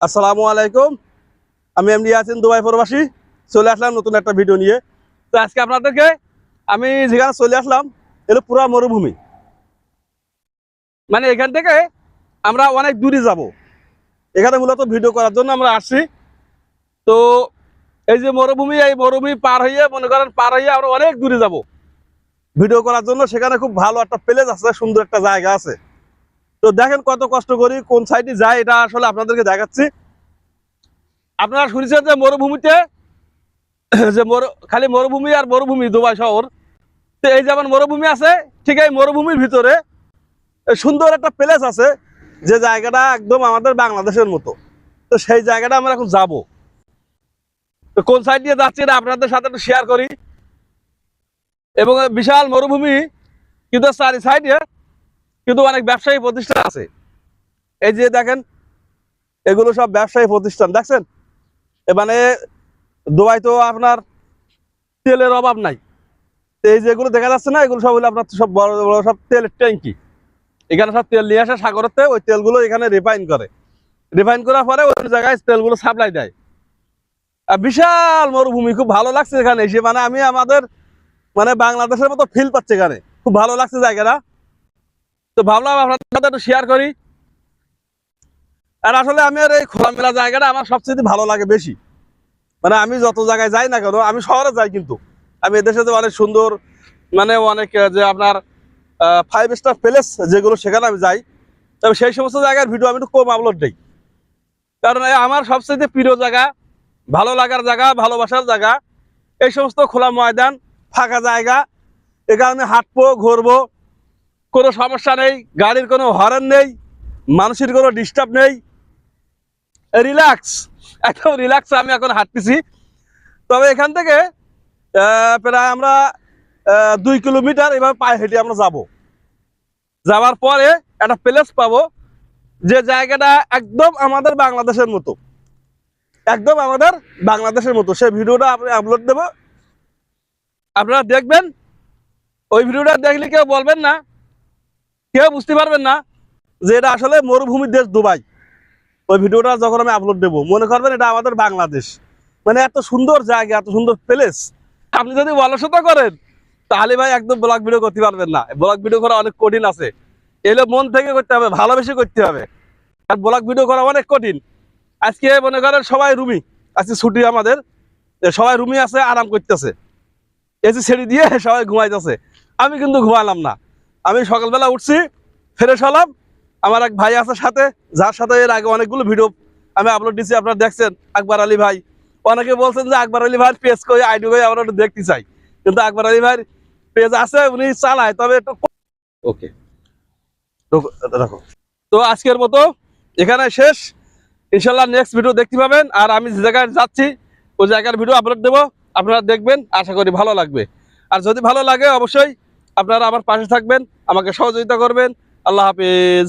আসসালামু আলাইকুম। আমি এমডি আছেন দুবাই প্রবাসী। চলে আসলাম নতুন একটা ভিডিও নিয়ে। তো আজকে আপনাদেরকে আমি যেখানে চলে আসলাম এটা পুরো মরুভূমি। মানে এখান থেকে আমরা অনেক দূরে যাব। এখানে মূলত ভিডিও করার জন্য আমরা আসছি। তো এই যে মরুভূমি, এই মরুভূমি পার হইয়ে, মনে করেন পার হইয়ে আমরা অনেক দূরে যাব। ভিডিও করার জন্য সেখানে খুব ভালো একটা প্লেস আছে, সুন্দর একটা জায়গা আছে। তো দেখেন কত কষ্ট করি, কোন সাইডে যায় এটা আসলে আপনাদেরকে দেখাচ্ছি। আপনারা শুনেছেন যে মরুভূমিতে, যে খালি মরুভূমি আর মরুভূমি, দুবাই শহর। তো এই যেমন মরুভূমি আছে, ঠিক এই মরুভূমির ভিতরে সুন্দর একটা প্লেস আছে, যে জায়গাটা একদম আমাদের বাংলাদেশের মতো। তো সেই জায়গাটা আমরা এখন যাব। তো কোন সাইড দিয়ে যাচ্ছি এটা আপনাদের সাথে একটু শেয়ার করি। এবং বিশাল মরুভূমি, কিন্তু চারি সাইডে কিন্তু অনেক ব্যবসায়ী প্রতিষ্ঠান আছে। এই যে দেখেন, এগুলো সব ব্যবসায়ী প্রতিষ্ঠান, দেখছেন? মানে দুবাই তো আপনার তেলের অভাব নাই। এই যেগুলো দেখা যাচ্ছে না, এগুলো সব হলো আপনার সব বড় বড় সব তেলের ট্যাঙ্কি। এখানে সব তেল নিয়ে আসে সাগরেতে, ওই তেলগুলো এখানে রিফাইন করে। রিফাইন করার পরে ওই জায়গায় তেলগুলো সাপ্লাই দেয়। আর বিশাল মরুভূমি, খুব ভালো লাগছে এখানে এসে। মানে আমি আমাদের মানে বাংলাদেশের মতো ফিল পাচ্ছে এখানে। খুব ভালো লাগছে জায়গাটা। তো ভাবলাম আপনাদের সাথে একটু শেয়ার করি। আর আসলে আমি আর এই খোলামেলা জায়গাটা আমার সবচেয়ে ভালো লাগে বেশি। মানে আমি যত জায়গায় যাই না কেন, আমি শহরে যাই কিন্তু। আমি এদেশে যে অনেক সুন্দর মানে অনেক যে আপনার ফাইভ স্টার প্যালেস যেগুলো সেখানে আমি যাই, তবে সেই সমস্ত জায়গার ভিডিও আমি একটু কম আপলোড দিই। কারণ আমার সবচেয়ে প্রিয় জায়গা, ভালো লাগার জায়গা, ভালোবাসার জায়গা, এই সমস্ত খোলা ময়দান, ফাঁকা জায়গা এখানে আমি হাঁটবো, ঘুরবো কোনো সমস্যা নেই, গাড়ির কোনো হরেন নেই, মানুষের কোনো ডিস্টার্ব নেই। রিল্যাক্স একদম রিল্যাক্স আমি এখন হাঁটতেছি। তবে এখান থেকে প্রায় আমরা দুই কিলোমিটার এভাবে পায়ে হেঁটে আমরা যাব। যাওয়ার পরে একটা প্লেস পাবো, যে জায়গাটা একদম আমাদের বাংলাদেশের মতো। একদম আমাদের বাংলাদেশের মতো। সেই ভিডিওটা আপনি আপলোড দেবো। আপনারা দেখবেন, ওই ভিডিওটা দেখলে কেউ বলবেন না কেউ বুঝতে পারবেন না যে এটা আসলে মরুভূমির দেশ দুবাই। ওই ভিডিওটা যখন আমি আপলোড দেবো, মনে করবেন এটা আমাদের বাংলাদেশ। মানে এত সুন্দর জায়গা, এত সুন্দর প্লেস আপনি যদি অলসতা করেন, তাহলে ভাই একদম ব্লগ ভিডিও করতে পারবেন না। ব্লগ ভিডিও করা অনেক কঠিন আছে। এগুলো মন থেকে করতে হবে, ভালোবেসে করতে হবে। আর ব্লগ ভিডিও করা অনেক কঠিন। আজকে মনে করেন সবাই রুমি, আজকে ছুটি আমাদের। সবাই রুমি আছে, আরাম করতেছে। এসি ছেড়ে দিয়ে সবাই ঘুমাইতেছে। আমি কিন্তু ঘুমালাম না। আমি সকালবেলা উঠছি ফ্রেশ হলাম। আমার এক ভাই আছে সাথে যার সাথে এর আগে অনেকগুলো ভিডিও আমি আপলোড দিচ্ছি আপনারা দেখছেন আকবর আলী ভাই। অনেকে বলছেন যে আকবর আলী ভাইয়ের পেজ করে আইডি করে আমরা একটু দেখতে চাই। কিন্তু আকবর আলী ভাইয়ের পেজ আছে উনি চালায় তবে একটু ওকে রাখো তো আজকের মতো এখানে শেষ। ইনশাল্লাহ নেক্সট ভিডিও দেখতে পাবেন আর আমি যে জায়গায় যাচ্ছি ওই জায়গার ভিডিও আপলোড দেবো। আপনারা দেখবেন আশা করি ভালো লাগবে। আর যদি ভালো লাগে অবশ্যই আপনারা আমার পাশে থাকবেন আমাকে সহযোগিতা করবেন। আল্লাহ হাফিজ।